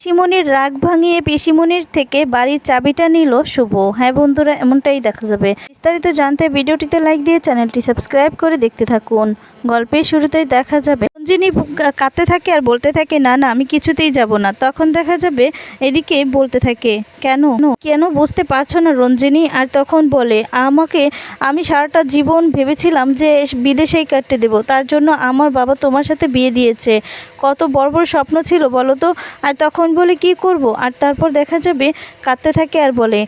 পিসিমণির রাগ ভাঙিয়ে পিসিমণির থেকে বাড়ির চাবিটা নিল শুভ। হ্যাঁ বন্ধুরা, এমনটাই দেখা যাবে। বিস্তারিত জানতে ভিডিওটিতে লাইক দিয়ে চ্যানেলটি সাবস্ক্রাইব করে দেখতে থাকুন। গল্পের শুরুতেই দেখা যাবে, রঞ্জিনী কাঁদতে থাকে আর বলতে থাকে, না না, আমি কিছুতেই যাব না। তখন দেখা যাবে, এদিকে বলতে থাকে কেন? কেন বুঝতে পারছ না রঞ্জিনী। আর তখন বলে, আমাকে, আমি সারাটা জীবন ভেবেছিলাম যে বিদেশেই কাটতে দেব। তার জন্য আমার বাবা তোমার সাথে বিয়ে দিয়েছে। কত বড় বড় স্বপ্ন ছিল বলো তো? আর তখন বলে, কি করব? আর তারপর দেখা যাবে, কাঁদতে থাকে আর বলে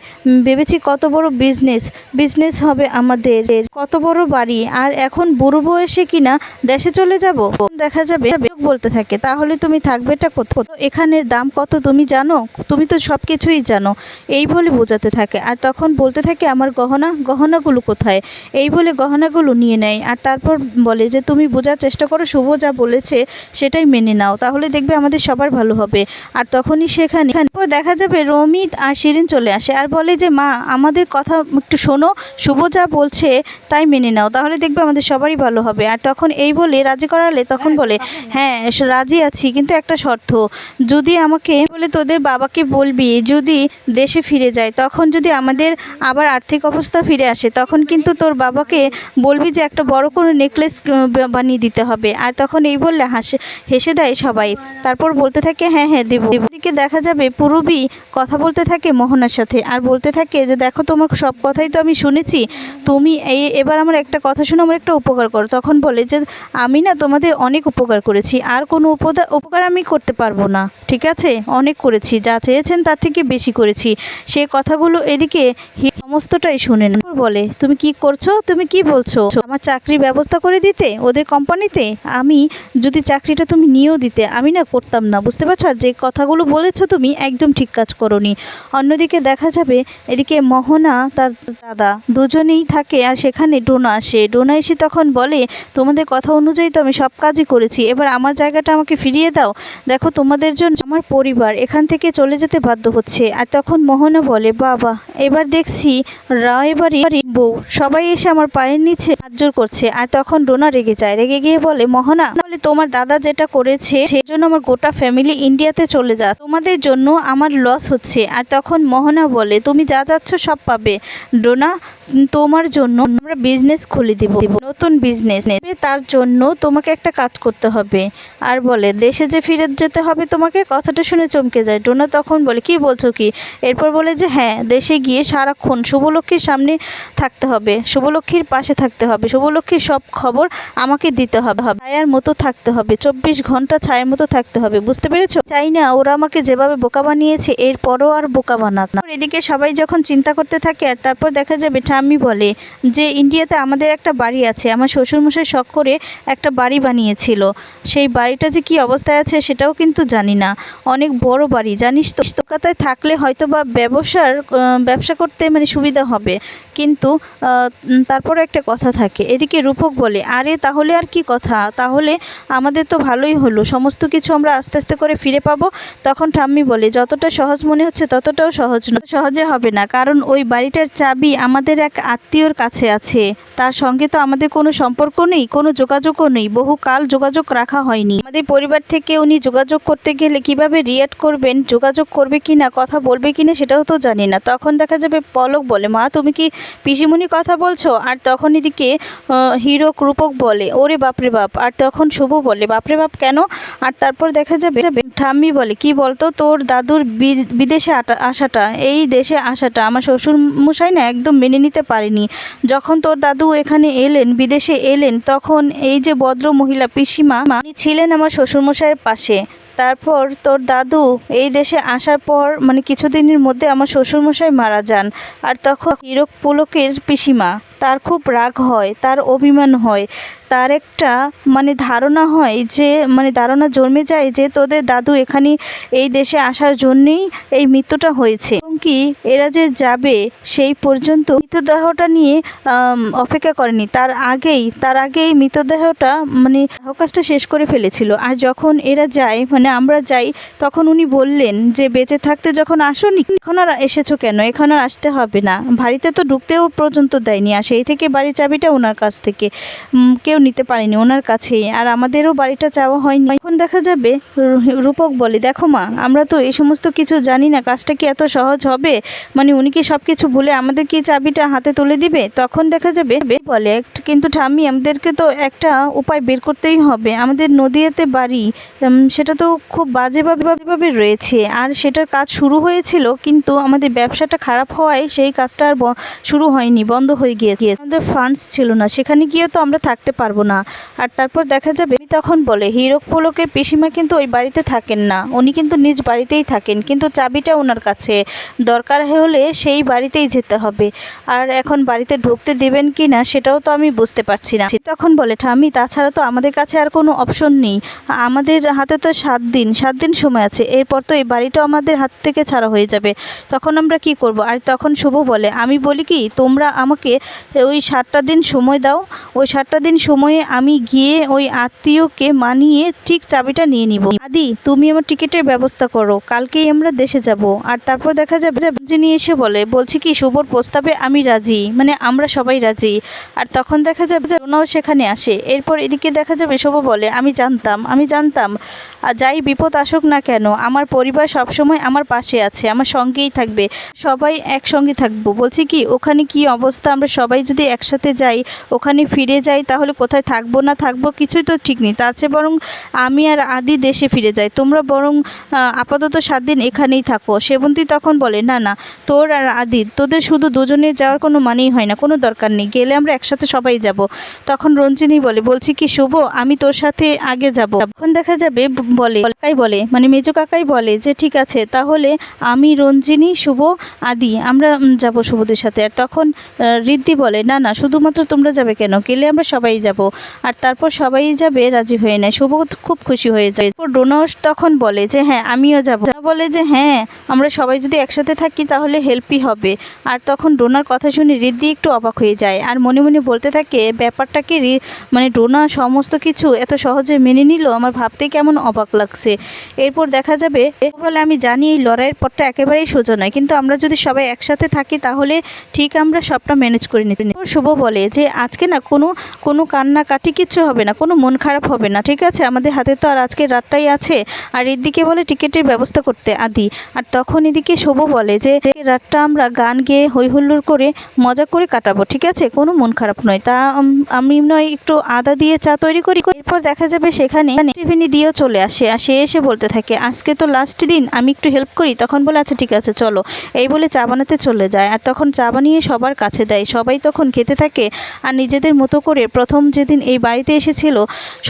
ভেবেছি কত বড় বিজনেস বিজনেস হবে আমাদের, কত বড় বাড়ি, আর এখন বুড়ো বয়সে কিনা দেশে চলে যাব? দেখা যাবে বলতে থাকে, তাহলে তুমি থাকবেটা কোথাও এখানের দাম কত তুমি জানো? তুমি তো সব কিছুই জানো। এই বলে বোঝাতে থাকে, আর তখন বলতে থাকে, আমার গহনা, গহনাগুলো কোথায়? এই বলে গহনাগুলো নিয়ে নেয়, আর তারপর বলে যে, তুমি বোঝার চেষ্টা করো, শুভ যা বলেছে সেটাই মেনে নাও, তাহলে দেখবে আমাদের সবার ভালো হবে। আর তখনই সেখানে এরপর দেখা যাবে রমিত আর শিরিন চলে আসে আর বলে যে, মা, আমাদের কথা একটু শোনো, শুভ যা বলছে তাই মেনে নাও, তাহলে দেখবে আমাদের সবারই ভালো হবে। আর তখন এই বলে, রাজি করালে তখন বলে হ্যাঁ রাজি আছি, কিন্তু একটা শর্ত, যদি আমাকে বলে তোদের বাবাকে বলবি, যদি দেশে ফিরে যায়, তখন যদি আমাদের আবার আর্থিক অবস্থা ফিরে আসে, তখন কিন্তু তোর বাবাকে বলবি যে, একটা বড় কোনো নেকলেস বানিয়ে দিতে হবে। আর তখন এই বললে হাসে, হেসে দেয় সবাই। তারপর বলতে থাকে হ্যাঁ হ্যাঁ দেব। এদিকে দেখা যাবে পুরবি কথা বলতে থাকে মোহনার সাথে আর বলতে থাকে যে, দেখো, তোমার সব কথাই তো আমি শুনেছি। তুমি এই এবার আমার একটা কথা শুনে, আমার একটা উপকার করো। তখন বলে যে, আমি না তোমাদের অনেক উপকার করেছি। আর কোনো উপদা, উপকার আমি করতে পারব না। ঠিক আছে? অনেক করেছি। যা চেয়েছেন তার থেকে বেশি করেছি। সে কথাগুলো এদিকে সমস্তটাই শুনে না বলে, তুমি কি করছ? তুমি কি বলছো? আমার চাকরি ব্যবস্থা করে দিতে? ওদের কোম্পানিতে? আমি যদি চাকরিটা তুমি নিয়েও দিতে আমি না করতাম না। বুঝতে পারছ? আর যে কথাগুলো বলেছ তুমি, একদম ঠিক কাজ করনি। অন্যদিকে দেখা যাবে, এদিকে মোহনা তার দাদা দুজনেই থাকে আর সেখানে ডোনা আসে। ডোনা এসে তখন বলে, তোমাদের কথা অনুযায়ী তো আমি সব কাজই করেছি। এবার আমার জায়গাটা আমাকে ফিরিয়ে দাও। দেখো তোমাদের জন্য আমার পরিবার এখান থেকে চলে যেতে বাধ্য হচ্ছে। আর তখন মোহনা বলে, বাবা, এবার দেখছি রায় বাড়ির বউ। সবাই এসে আমার পায়ের নিচে সাহায্য করছে। আর তখন ডোনা রেগে যায়। রেগে গিয়ে বলে, মোহনা, বলে তোমার দাদা যেটা করেছে, সেজন্য আমার গোটা ফ্যামিলি ইন্ডিয়াতে চলে যা তোমাদের জন্য আমার লস হচ্ছে। আর তখন মোহনা বলে, তুমি যা যাচ্ছ সব পাবে। ডোনা তোমার জন্য আমরা বিজনেস খুলে দিব। নতুন বিজনেস তার জন্য তোমাকে একটা কাজ করতে হবে। আর বলে, দেশে যে ফিরে যেতে হবে তোমাকে, কথাটা শুনে চমকে যায়। ডোনা তখন বলে, কি বলছো কি? এরপর বলে যে হ্যাঁ দেশে গিয়ে সারাক্ষণ শুভলক্ষ্মীর সামনে থাকতে হবে, শুভলক্ষ্মীর পাশে থাকতে হবে, শুভলক্ষ্মীর সব খবর আমাকে দিতে হবে ছায়ার মতো থাকতে হবে, চব্বিশ ঘণ্টা ছায়ার মতো থাকতে হবে, বুঝতে পেরেছ? চাই না, ওরা আমাকে যেভাবে বোকা বানিয়েছে, এরপরও আর বোকা বানাক না। এদিকে সবাই যখন চিন্তা করতে থাকে, আর তারপর দেখা যাবে ঠাম্মি বলে যে, ইন্ডিয়াতে আমাদের একটা বাড়ি আছে। আমার শ্বশুরমশাই শখ করে একটা বাড়ি বানিয়েছিল। সেই বাড়িটা যে কি অবস্থায় আছে সেটাও কিন্তু জানি না। অনেক বড় বাড়ি। জানিস তো, কলকাতায় থাকলে হয়তো বা ব্যবসার ব্যবসা করতে মানে সুবিধা হবে। কিন্তু তারপরে একটা কথা থাকে। এদিকে রূপক বলে, আরে, তাহলে আর কি কথা? তাহলে আমাদের তো ভালোই হলো। সমস্ত কিছু আমরা আস্তে আস্তে করে ফিরে পাবো? তখন ঠাম্মি বলে, যতটা সহজ মনে হচ্ছে ততটাও সহজ নয় সহজে হবে না। কারণ ওই বাড়িটার চাবি আমাদের এক আত্মীয়র কাছে আছে। তার সঙ্গে তো আমাদের কোনো সম্পর্ক নেই, কোনো যোগাযোগও নেই। বহুকাল যোগাযোগ রাখা হয়নি। আমাদের পরিবার থেকে উনি যোগাযোগ করতে গেলে কীভাবে রিয়েক্ট করবেন, যোগাযোগ করবে কি না কথা বলবে কি না সেটাও তো জানি না। তখন দেখা যাবে পলক বলে, মা, তুমি কি পিসিমণি কথা বলছো? আর তখন এদিকে হিরো রূপক বলে, ওরে বাপরে বাপ। আর তখন শুভ বলে, বাপরে বাপ, কেন? আর তারপর দেখা যাবে ঠাম্মি বলে, কি বলতো তোর দাদুর বিদেশে আসাটা, এই দেশে আসাটা, আমার শ্বশুর মশাই না একদম মেনে নিতে পারেনি। যখন তোর দাদু এখানে এলেন, বিদেশে এলেন, তখন এই যে ভদ্র মহিলা পিসিমা ছিলেন আমার শ্বশুরমশাইয়ের পাশে। তারপর তোর দাদু এই দেশে আসার পর মানে কিছুদিনের মধ্যে আমার শ্বশুরমশাই মারা যান। আর তখন হিরক পুলকের পিসিমা, তার খুব রাগ হয়, তার অভিমান হয়। তার একটা মানে ধারণা হয় যে মানে ধারণা জন্মে যায় যে, তোদের দাদু এখানে এই দেশে আসার জন্যেই এই মৃত্যুটা হয়েছে। এমনকি এরা যে যাবে সেই পর্যন্ত মৃতদেহটা নিয়ে অপেক্ষা করেনি। তার আগেই তার আগেই মৃতদেহটা মানে কাজটা শেষ করে ফেলেছিল। আর যখন এরা যায় মানে আমরা যাই, তখন উনি বললেন যে, বেঁচে থাকতে যখন আসনি, এখন আর এসেছ কেন? এখন আর আসতে হবে না। বাড়িতে তো ঢুকতেও পর্যন্ত দেয়নি। আর সেই থেকে বাড়ির চাবিটা ওনার কাছ থেকে। কেউ নিতে পারেনি ওনার কাছেই। আর আমাদেরও বাড়িটা চাওয়া হয়নি। এখন দেখা যাবে রূপক বলে, দেখো মা, আমরা তো এই সমস্ত কিছু জানি না। কাজটা কি এত সহজ হবে? মানে উনি কি সব কিছু ভুলে আমাদের কি চাবিটা হাতে তুলে দিবে? তখন দেখা যাবে বলে "একটা- কিন্তু ঠাম্মি, আমাদেরকে তো একটা উপায় বের করতেই হবে। আমাদের নদীয়াতে বাড়ি সেটা তো খুব বাজেভাবে রয়েছে। আর সেটার কাজ শুরু হয়েছিল, কিন্তু আমাদের ব্যবসাটা খারাপ হওয়ায় সেই কাজটা আর শুরু হয়নি, বন্ধ হয়ে গিয়েছে। আমাদের ফান্ডস ছিল না, সেখানে গিয়ে তো আমরা থাকতে পারব না। আর তারপর দেখা যাবে তখন বলে, হীরক পোলকের পিসিমা কিন্তু ওই বাড়িতে থাকেন না। উনি কিন্তু নিজ বাড়িতেই থাকেন, কিন্তু চাবিটা ওনার কাছে। দরকার হলে সেই বাড়িতেই যেতে হবে। আর এখন বাড়িতে ঢুকতে দেবেন কি না সেটাও তো আমি বুঝতে পারছি না। তখন বলে ঠামি তাছাড়া তো আমাদের কাছে আর কোনো অপশন নেই। আমাদের হাতে তো সাত দিন সাত দিন সময় আছে। এরপর তো এই বাড়িটাও আমাদের হাত থেকে ছাড়া হয়ে যাবে। তখন আমরা কি করব? আর তখন শুভ বলে, আমি বলি কি, তোমরা আমাকে ওই সাতটা দিন সময় দাও। ওই সাতটা দিন সময়ে আমি গিয়ে ওই আত্মীয়কে মানিয়ে ঠিক চাবিটা নিয়ে নিব। আদি, তুমি আমার টিকিটের ব্যবস্থা করো। কালকেই আমরা দেশে যাব। আর তারপর দেখা যাবে যে যিনি এসে বলে, বলছি কি, শুভর প্রস্তাবে আমি রাজি? মানে আমরা সবাই রাজি? আর তখন দেখা যাবে যে ওনাও সেখানে আসে। এরপর এদিকে দেখা যাবে শুভ বলে, আমি জানতাম আমি জানতাম। আর যাই বিপদ আসুক না কেন, আমার পরিবার সবসময় আমার পাশে আছে, আমার সঙ্গেই থাকবে। সবাই একসঙ্গে থাকব। বলছি কি, ওখানে কি অবস্থা? আমরা সবাই যদি একসাথে যাই, ওখানে ফিরে যাই, তাহলে কোথায় থাকব না থাকব? কিছুই তো ঠিক নেই। তার চেয়ে বরং আমি আর আদি দেশে ফিরে যাই। তোমরা বরং আপাতত সাত দিন এখানেই থাকো। সেবন্তী তখন বলে না না, তোর আর আদি, তোদের শুধু দুজনে যাওয়ার কোনো মানেই হয় না, কোনো দরকার নেই, গেলে আমরা একসাথে সবাই যাব। তখন রঞ্জিনী বলে, বলছি কি শুভ, আমি তোর সাথে আগে যাব। তখন দেখা যাবে বলে, কাকাই বলে মানে মেজো কাকাই বলে যে, ঠিক আছে, তাহলে আমি রঞ্জিনী, শুভ, আদি, আমরা যাব শুভদের সাথে। আর তখন ঋদ্ধি বলে, না না, শুধুমাত্র তোমরা যাবে কেন? গেলে আমরা সবাই যাব। আর তারপর সবাই যাবে রাজি হয়ে নেয়, শুভ খুব খুশি হয়ে যায়। এরপর ডোনাস তখন বলে যে হ্যাঁ আমিও যাব। বলে যে হ্যাঁ আমরা সবাই যদি একসাথে থাকি তাহলে হেল্পই হবে। আর তখন ডোনার কথা শুনে রিদ্ধি একটু অবাক হয়ে যায়। আর মনে মনে বলতে থাকে ব্যাপারটাকে রি- মানে ডোনা সমস্ত কিছু এত সহজে মেনে নিল? আমার ভাবতেই কেমন অবাক লাগছে। এরপর দেখা যাবে, বলে আমি জানি এই লড়াইয়ের পথটা একেবারেই সোজা নয়। কিন্তু আমরা যদি সবাই একসাথে থাকি, তাহলে ঠিক আমরা সবটা ম্যানেজ করে নিতে শুভ বলে যে, আজকে না কোনো কোনো কান্নাকাটি কিচ্ছু হবে না, কোনো মন খারাপ হবে না, ঠিক আছে? আমাদের হাতে তো আর আজকে রাতটাই আছে। আর এদিকে বলে টিকিটের ব্যবস্থা করতে আদি। আর তখন এদিকে শুভ বলে যে রাতটা আমরা গান গেয়ে হই হুল্লোড় করে মজা করে কাটাবো, ঠিক আছে? কোনো মন খারাপ নয়। তা আমি নয়, একটু আদা দিয়ে চা তৈরি করি। এরপর দেখা যাবে সেখানে টিফিনি দিয়েও চলে আসে আর সে এসে বলতে থাকে, আজকে তো লাস্ট দিন, আমি একটু হেল্প করি। তখন বলে আচ্ছা ঠিক আছে, চলো। এই বলে চা বানাতে চলে যায়। আর তখন চা বানিয়ে সবার কাছে দেয়। সবাই তখন খেতে থাকে আর নিজেদের মতো করে প্রথম যেদিন এই বাড়িতে এসেছিল,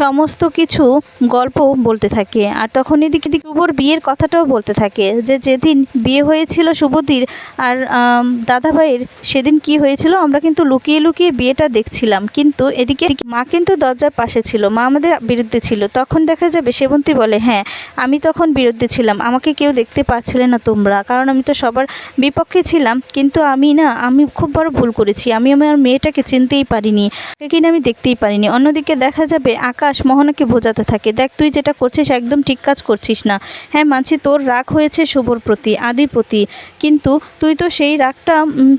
সমস্ত কিছু গল্প বলতে থাকে। আর তখন এদিকে শুভর বিয়ের কথাটাও বলতে থাকে যে, যেদিন বিয়ে হয়েছিল শুভদির আর দাদাভাইয়ের সেদিন কি হয়েছিল আমরা কিন্তু লুকিয়ে লুকিয়ে বিয়েটা দেখছিলাম। কিন্তু এদিকে মা কিন্তু দরজার পাশে ছিল, মা আমাদের বিরুদ্ধে ছিল। তখন দেখা যাবে সেবন্তী বলে হ্যাঁ আমি তখন বিরুদ্ধে ছিলাম, আমাকে কেউ দেখতে পারছিলে না তোমরা। কারণ আমি তো সবার বিপক্ষে ছিলাম, কিন্তু আমি না, আমি খুব বড় ভুল করেছি। আমি আমার মেয়েটাকে চিনতেই পারিনি কিনা আমি দেখতেই পারিনি। অন্যদিকে দেখা যাবে আকাশ মোহনাকে বোঝাতে থাকে, দেখ, তুই যেটা করছিস একদম ঠিক কাজ করছিস না। হ্যাঁ মানছি তোর রাগ হয়েছে শুভর প্রতি, আদির প্রতি কিন্তু তুই তো সেই রাগটা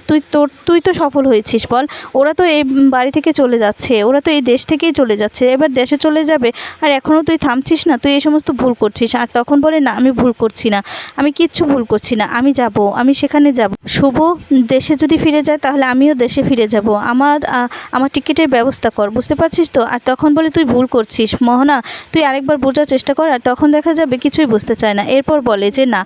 তুই তোর তুই তো সফল হয়েছিস বল। ওরা তো এই বাড়ি থেকে চলে যাচ্ছে, ওরা তো এই দেশ থেকেই চলে যাচ্ছে, এবার দেশে চলে যাবে। আর এখনও তুই থামছিস না, তুই এই সমস্ত ভুল করছিস। আর তখন বলে, না, আমি ভুল করছি না, আমি কিচ্ছু ভুল করছি না, আমি যাব, আমি সেখানে যাব। শুভ দেশে যদি ফিরে যায়, তাহলে আমিও দেশে ফিরে যাব। আমার আমার টিকিটের ব্যবস্থা কর, বুঝতে পারছিস তো? আর তখন বলে, তুই ভুল করছিস, মোহনা, তুই আরেকবার বোঝার চেষ্টা কর। আর তখন দেখা যাবে, কিছুই বুঝতে চায় না। এরপর বলে যে, না,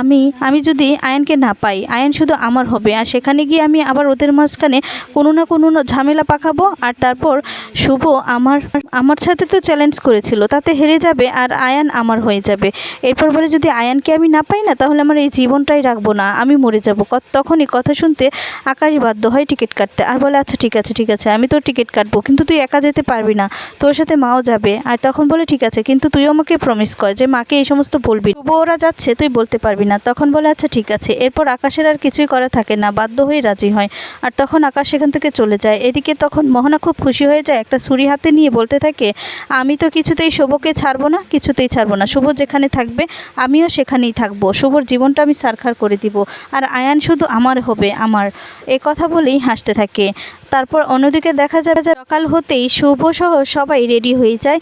আমি আমি যদি আয়নকে না পাই, আয়ন শুধু আমার হবে। আর সেখানে গিয়ে আমি আবার ওদের মাঝখানে কোনো না কোনো ঝামেলা পাকাবো, আর তারপর শুভ আমার আমার সাথে তো চ্যালেঞ্জ করেছিল, তাতে হেরে যাবে আর আয়ান আমার হয়ে যাবে। এরপর বলে, যদি আয়ানকে আমি না পাই না, তাহলে আমার এই জীবনটাই রাখব না, আমি মরে যাব। তখনই কথা শুনতে আকাশ বাধ্য হয় টিকিট কাটতে। আর বলে আচ্ছা ঠিক আছে ঠিক আছে, আমি তোর টিকিট কাটবো, কিন্তু তুই একা যেতে পারবি না, তোর সাথে মাও যাবে। আর তখন বলে, ঠিক আছে, কিন্তু তুইও আমাকে প্রমিস কর যে, মাকে এই সমস্ত বলবি তবু ওরা যাচ্ছে, তুই বলতে পারবি না। তখন বলে আচ্ছা ঠিক আছে এরপর আকাশের আর কিছুই করা থাকে না, বাধ্য হয়ে রাজি হয়। আর তখন আকাশ সেখান থেকে চলে যায়। এদিকে তখন মোহনা খুব খুশি হয়ে যায়, একটা ছুরি হাতে নিয়ে বলতে থাকে, আমি তো কিছুতেই শুভকে ছাড়বো না, কিছুতেই ছাড়বো না। শুভ যেখানে থাকবে, আমিও সেখানেই থাকব। শুভর জীবনটা আমি সারখার করে দিব। আর আয়ান শুধু আমার হবে, আমার। এ কথা বলেই হাসতে থাকে। তারপর অন্যদিকে দেখা যাবে যে সকাল হতেই শুভ সহ সবাই রেডি হয়ে যায়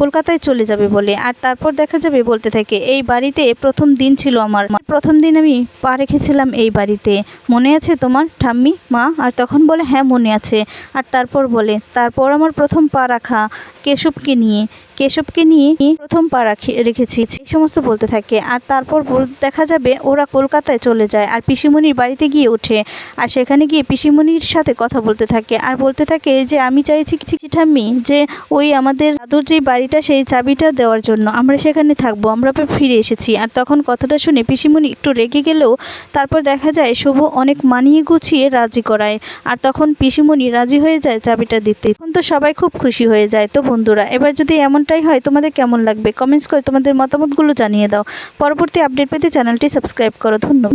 কলকাতায় চলে যাবে বলে। আর তারপর দেখা যাবে বলতে থাকে, এই বাড়িতে প্রথম দিন ছিল আমার। প্রথম দিন আমি পা রেখেছিলাম এই বাড়িতে। মনে আছে তোমার? ঠাম্মি, মা? আর তখন বলে হ্যাঁ মনে আছে। আর তারপর বলে, তারপর আমার প্রথম পা রাখা কেশবকে নিয়ে। কেশবকে নিয়ে প্রথম পা রাখি, রেখেছি। এই সমস্ত বলতে থাকে। আর তারপর দেখা যাবে ওরা কলকাতায় চলে যায়, আর পিসিমণির বাড়িতে গিয়ে ওঠে। আর সেখানে গিয়ে পিসিমণির সাথে কথা বলতে থাকে। আর বলতে থাকে যে, আমি চাইছি কি ঠাম্মি যে, ওই আমাদের দাদুর যে বাড়িটা, সেই চাবিটা দেওয়ার জন্য। আমরা সেখানে থাকব, আমরা ফিরে এসেছি। আর তখন কথাটা শুনে পিসিমণি একটু রেগে গেলেও তারপর দেখা যায়, শুভ অনেক মানিয়ে গুছিয়ে রাজি করায়। আর তখন পিসিমণি রাজি হয়ে যায় চাবিটা দিতে। তখন তো সবাই খুব খুশি হয়ে যায়। তো বন্ধুরা, এবার যদি এমনটাই হয়, তোমাদের কেমন লাগবে? কমেন্টস করে তোমাদের মতামতগুলো জানিয়ে দাও। পরবর্তী আপডেট পেতে চ্যানেলটি সাবস্ক্রাইব করো। ধন্যবাদ।